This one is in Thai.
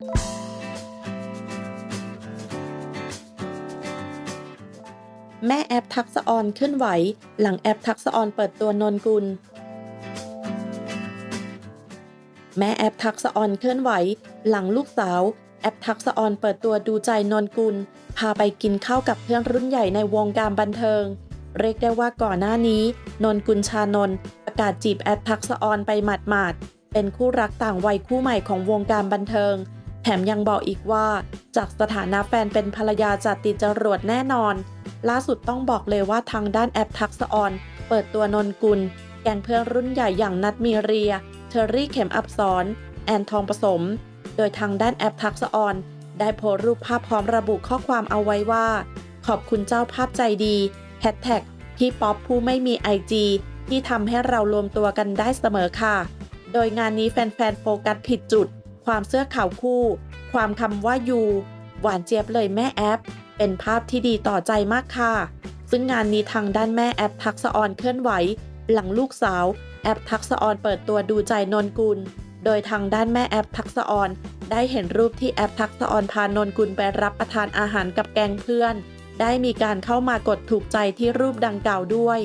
แม่แอปทักษออนเคลื่อนไหว หลังแอปทักษออนเปิดตัวนนกุล แม่แอปทักษออนเคลื่อนไหว หลังลูกสาว แอปทักษออนเปิดตัวดูใจนนกุล พาไปกินข้าวกับเพื่อนรุ่นใหญ่ในวงการบันเทิง เรียกได้ว่าก่อนหน้านี้ นนกุลชานนท์ประกาศจีบแอปทักษออนไปหมาดๆเป็นคู่รักต่างวัยคู่ใหม่ของวงการบันเทิง แถมยังบอกอีกว่า จากสถานะแฟนเป็นภรรยาจะติดจรวดแน่นอน ล่าสุดต้องบอกเลยว่าทางด้านแอปทักษออนเปิดตัวนนกุล แกงเพื่อนรุ่นใหญ่อย่างนัดมีเรียเทอรี่เข็มอับสอนแอนทองผสม โดยทางด้านแอปทักษออนได้โพสรูปภาพพร้อมระบุข้อความเอาไว้ว่า ขอบคุณเจ้าภาพใจดีแฮชแท็กพี่ป๊อปผู้ไม่มี IG ที่ทำให้เรารวมตัวกันได้เสมอค่ะ โดยงานนี้แฟนๆโฟกัสผิดจุด ความเสื้อขาวคู่ ความคำว่ายูหวานเจี๊ยบเลยแม่แอป เป็นภาพที่ดีต่อใจมากค่ะ ซึ่งงานนี้ทางด้านแม่แอปทักษออนเคลื่อนไหว หลังลูกสาว แอปทักษออนเปิดตัวดูใจนนกุล โดยทางด้านแม่แอปทักษออนได้เห็นรูปที่แอปทักษออนพานนกุลไปรับประทานอาหารกับแกงเพื่อน ได้มีการเข้ามากดถูกใจที่รูปดังกล่าวด้วย